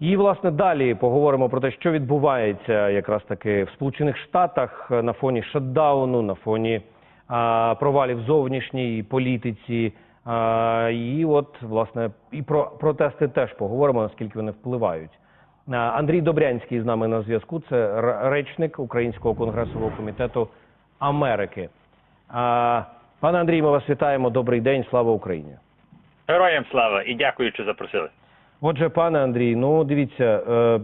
І власне далі поговоримо про те, що відбувається якраз таки в Сполучених Штатах на фоні шатдауну, на фоні а, провалів зовнішній політиці. А, і от власне і про протести теж поговоримо, наскільки вони впливають. А, Андрій Добрянський з нами на зв'язку. Це речник Українського конгресового комітету Америки. А, пане Андрій, ми вас вітаємо. Добрий день. Слава Україні. Героям слава і дякую, що запросили. Отже, пане Андрій, ну дивіться, е,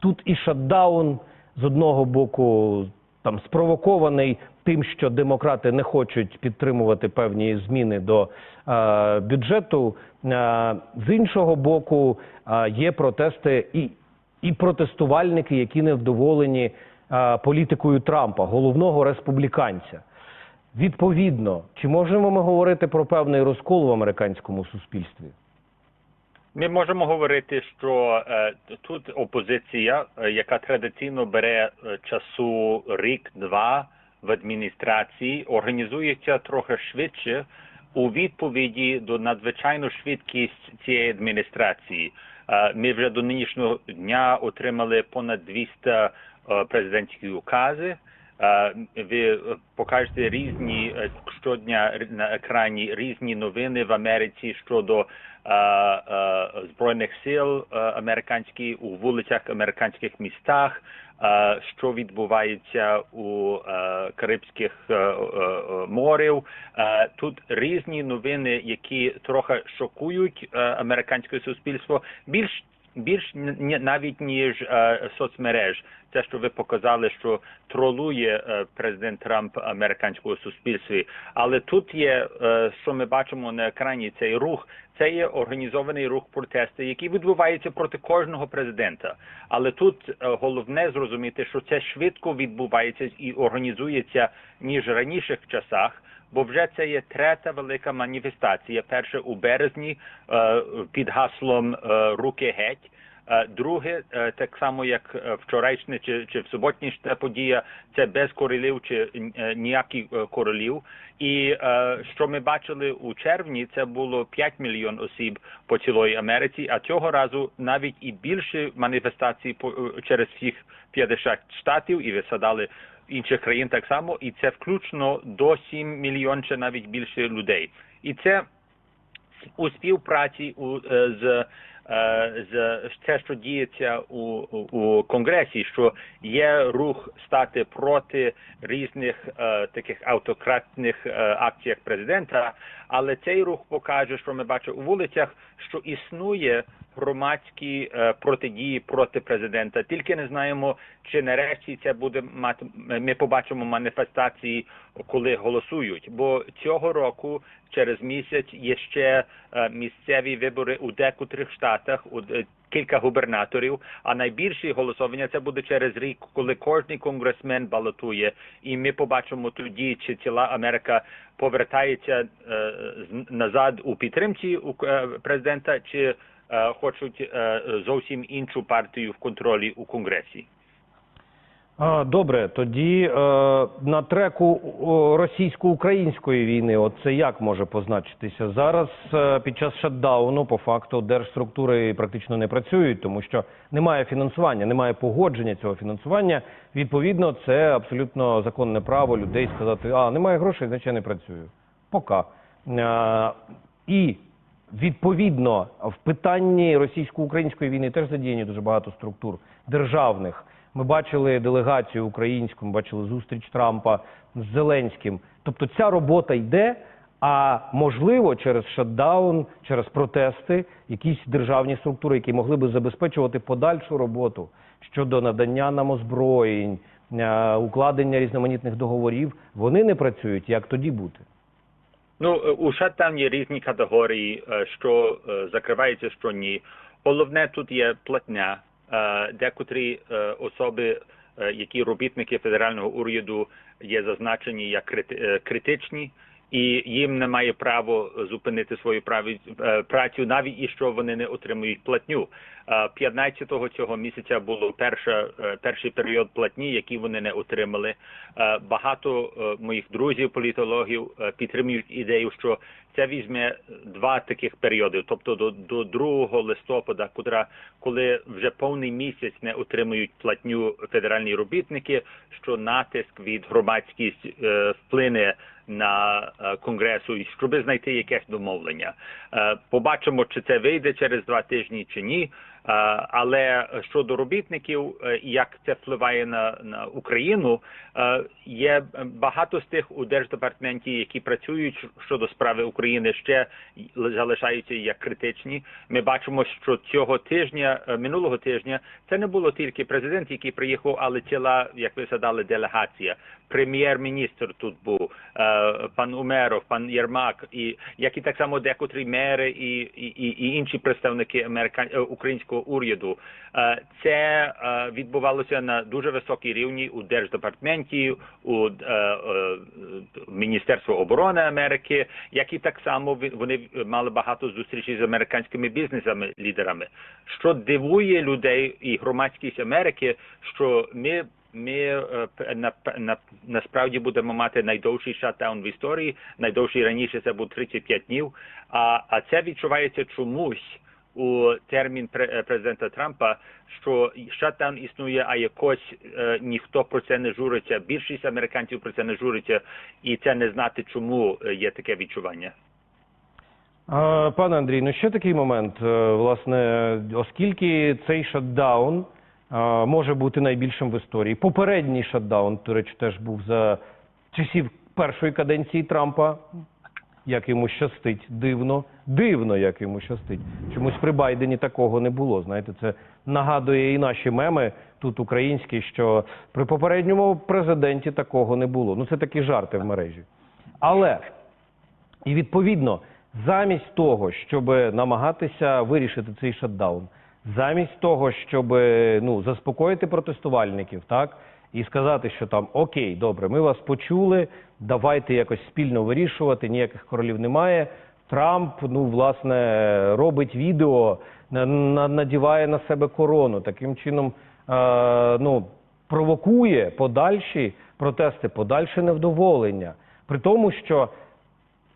тут і шатдаун з одного боку там спровокований тим, що демократи не хочуть підтримувати певні зміни до е, бюджету. Е, з іншого боку, є протести і, і протестувальники, які невдоволені політикою Трампа, головного республіканця. Відповідно, чи можемо ми говорити про певний розкол в американському суспільстві? Ми можемо говорити, що е, тут опозиція, е, яка традиційно бере е, часу рік-два в адміністрації, організується трохи швидше у відповіді до надзвичайну швидкість цієї адміністрації. Е, ми вже до нинішнього дня отримали понад 200 е, президентські укази. Ви е, покажете різні е, щодня на екрані різні новини в Америці щодо збройних сил е, американських у вулицях американських містах, що відбувається у Карибських морів. Тут різні новини, які трохи шокують американське суспільство. Більш більш навіть ніж е, соцмереж, те, що ви показали, що тролує е, президент Трамп американського суспільства. Але тут є, е, що ми бачимо на екрані, цей рух. Це є організований рух протесту, який відбувається проти кожного президента. Але тут е, головне зрозуміти, що це швидко відбувається і організується ніж раніших часах. Бо вже це є третя велика маніфестація. Перша у березні е, під гаслом е, руки геть. Е, Друге, так само як вчорашня чи, чи в суботнішня подія, це без королів чи ніяких королів. І що ми бачили у червні, це було 5 мільйон осіб по цілої Америці. А цього разу навіть і більше маніфестацій через всіх 50 штатів, і ви згадали інших країн так само, і це включно до 7 мільйон чи навіть більше людей. І це у співпраці у, е, з, е, з те, що діється у, у, конгресі, що є рух стати проти різних е, таких автократних е, акціях президента, але цей рух покаже, що ми бачимо у вулицях, що існує громадські е, протидії проти президента. Тільки не знаємо, чи нарешті це буде мати. Ми побачимо маніфестації, коли голосують. Бо цього року, через місяць, є ще е, місцеві вибори у декотрих штатах. У е, кілька губернаторів. А найбільше голосування це буде через рік, коли кожний конгресмен балотує, і ми побачимо тоді, чи ціла Америка повертається е, назад у підтримці у е, президента, чи хочуть е, зовсім іншу партію в контролі у конгресі. Добре, тоді е, на треку російсько-української війни, от це як може позначитися зараз е, під час шатдауну, по факту держструктури практично не працюють, тому що немає фінансування, немає погодження цього фінансування. Відповідно, це абсолютно законне право людей сказати, а немає грошей, значить я не працюю. Пока. Е, і Відповідно, в питанні російсько-української війни теж задіяні дуже багато структур державних. Ми бачили делегацію українську, ми бачили зустріч Трампа з Зеленським. Тобто ця робота йде, а можливо, через шатдаун, через протести, якісь державні структури, які могли би забезпечувати подальшу роботу щодо надання нам озброєнь, е, укладення різноманітних договорів, вони не працюють. Як тоді бути? Ну, е, у шаттам є різні категорії, е, що е, закривається, що ні. Головне тут є платня. Декотрі особи, які робітники федерального уряду, є зазначені як крити- критичні, і їм немає права зупинити свою е, працю, навіть і що вони не отримують платню. Е, 15-го цього місяця перша, е, перший період платні, які вони не отримали. Е, Багато е, моїх друзів, політологів е, підтримують ідею, що це візьме два таких періоди, тобто до, до 2 листопада, котра, коли вже повний місяць не отримують платню федеральні робітники, що натиск від громадськість е, вплине на е, конгресу, і щоб знайти якесь домовлення. Е, побачимо, чи це вийде через два тижні чи ні. Е, Але щодо робітників, е, як це впливає на, на Україну, е, є багато з тих у держдепартаменті, які працюють щодо справи України, ще залишаються як критичні. Ми бачимо, що цього тижня, минулого тижня, це не було тільки президент, який приїхав, але ціла, як ви згадали, делегація. Прем'єр-міністр тут був, пан Умеров, пан Єрмак, і як і так само декотрі мери і, і, і, інші представники американ... е, українського уряду. Е, Це е, відбувалося на дуже високій рівні у держдепартаменті, у е, Міністерство оборони Америки, як і так само вони мали багато зустрічей з американськими бізнесами лідерами. Що дивує людей і громадськість Америки, що ми ми на, на, насправді будемо мати найдовший шатдаун в історії. Найдовший раніше це був 35 днів. А, а це відчувається чомусь у термін е, президента Трампа, що шатдаун існує, а якось е, ніхто про це не журиться. Більшість американців про це не журиться, і це не знати, чому е, є таке відчування. Пане Андрій, ну ще такий момент. Власне, оскільки цей шатдаун може бути найбільшим в історії. Попередній шатдаун, до речі, теж був за часів першої каденції Трампа. Як йому щастить, дивно, дивно, як йому щастить. Чомусь при Байдені такого не було. Знаєте, це нагадує і наші меми тут українські, що при попередньому президенті такого не було. Ну це такі жарти в мережі. Але і відповідно, замість того, щоб намагатися вирішити цей шатдаун, замість того, щоб ну заспокоїти протестувальників, так і сказати, що там окей, добре, ми вас почули, давайте якось спільно вирішувати, ніяких королів немає. Трамп, ну власне, робить відео, на- на- надіває на себе корону, таким чином, е, ну провокує подальші протести, подальше невдоволення. При тому, що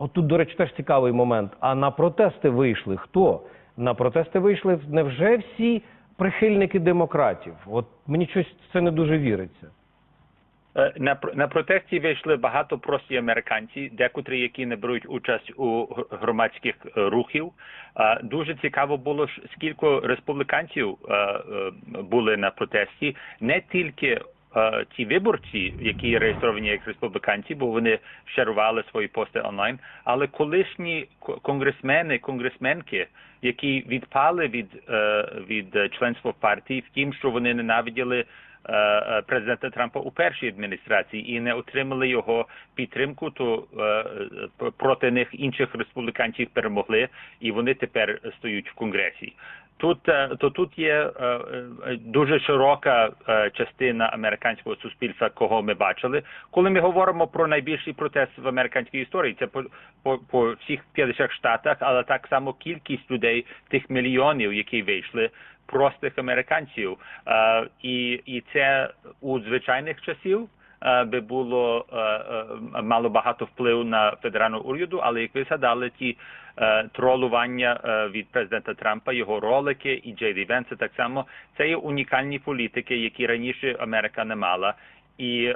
От тут, до речі, теж цікавий момент. А на протести вийшли хто? На протести вийшли невже всі прихильники демократів? От мені щось це не дуже віриться. Е, На на протесті вийшли багато прості американці, декотрі, які не беруть участь у громадських е, рухів. Дуже цікаво було скільки республіканців е, були на протесті, не тільки. Ті виборці, які реєстровані як республіканці, бо вони шерували свої пости онлайн, але колишні ко- конгресмени, конгресменки, які відпали від, від членства партії, втім, що вони ненавиділи президента Трампа у першій адміністрації і не отримали його підтримку, то е, е, проти них інших республіканців перемогли, і вони тепер стоять в конгресі. Тут е, то тут є е, е, дуже широка е, частина американського суспільства, кого ми бачили. Коли ми говоримо про найбільший протест в американській історії, це по, по, по всіх 50 штатах, але так само кількість людей, тих мільйонів, які вийшли, простих американців. Е, і, і це у звичайних часів е, би було е, мало багато впливу на федеральну уряду, але як ви згадали, ті тролування від президента Трампа, його ролики і Джей Венса так само, це є унікальні політики, які раніше Америка не мала. І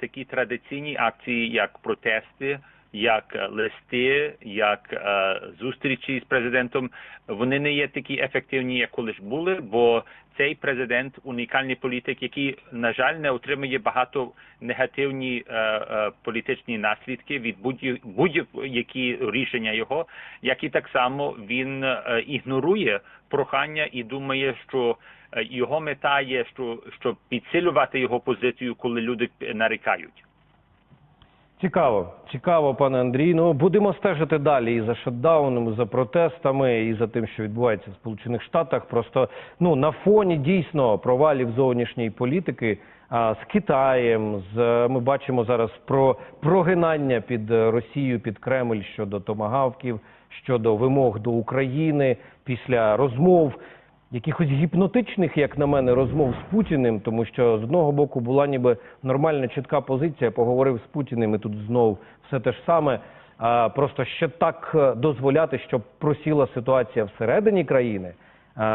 такі традиційні акції, як протести, як е, листи, як е, зустрічі з президентом, вони не є такі ефективні, як колись були, бо цей президент унікальний політик, який, на жаль, не отримує багато негативні е, е, політичні наслідки від будь- будь-які рішення його, як і так само він е, ігнорує прохання і думає, що е, його мета є, що щоб підсилювати його позицію, коли люди нарікають. Цікаво, цікаво, пане Андрій. Ну будемо стежити далі і за шатдауном, і за протестами, і за тим, що відбувається в Сполучених Штатах. Просто ну на фоні дійсно провалів зовнішньої політики а, з Китаєм. З ми бачимо зараз про прогинання під Росію, під Кремль щодо томагавків, щодо вимог до України після розмов якихось гіпнотичних, як на мене, розмов з Путіним, тому що з одного боку була ніби нормальна чітка позиція, поговорив з Путіним, і тут знов все те ж саме. а, просто ще так е, дозволяти, щоб просіла ситуація всередині країни.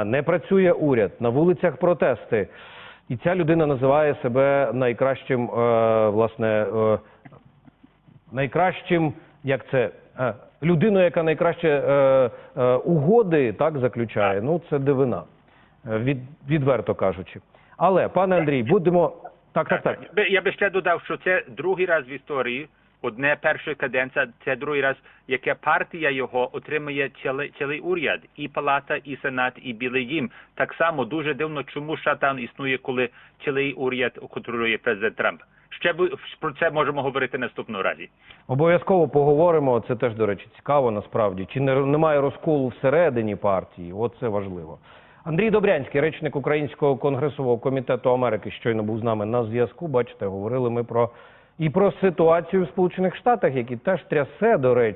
Не працює уряд, на вулицях протести. І ця людина називає себе найкращим, е, власне, е, найкращим, як це, е, людиною, яка найкраще е, е, угоди так заключає. Ну, це дивина, від, відверто кажучи. Але, пане Андрій, будемо. Так, так, так. Я би- ще додав, що це другий раз в історії. Одне перша каденція, це другий раз, яке партія його отримує цілий уряд, і палата, і сенат, і білий дім. Так само дуже дивно, чому шатан існує, коли цілий уряд контролює президент Трамп. Ще про це можемо говорити наступного разі. Обов'язково поговоримо. Це теж, до речі, цікаво насправді. Чи не, немає розколу всередині партії? Оце важливо. Андрій Добрянський, речник Українського конгресового комітету Америки, щойно був з нами на зв'язку. Бачите, говорили ми про і про ситуацію в Сполучених Штатах, які теж трясе, до речі.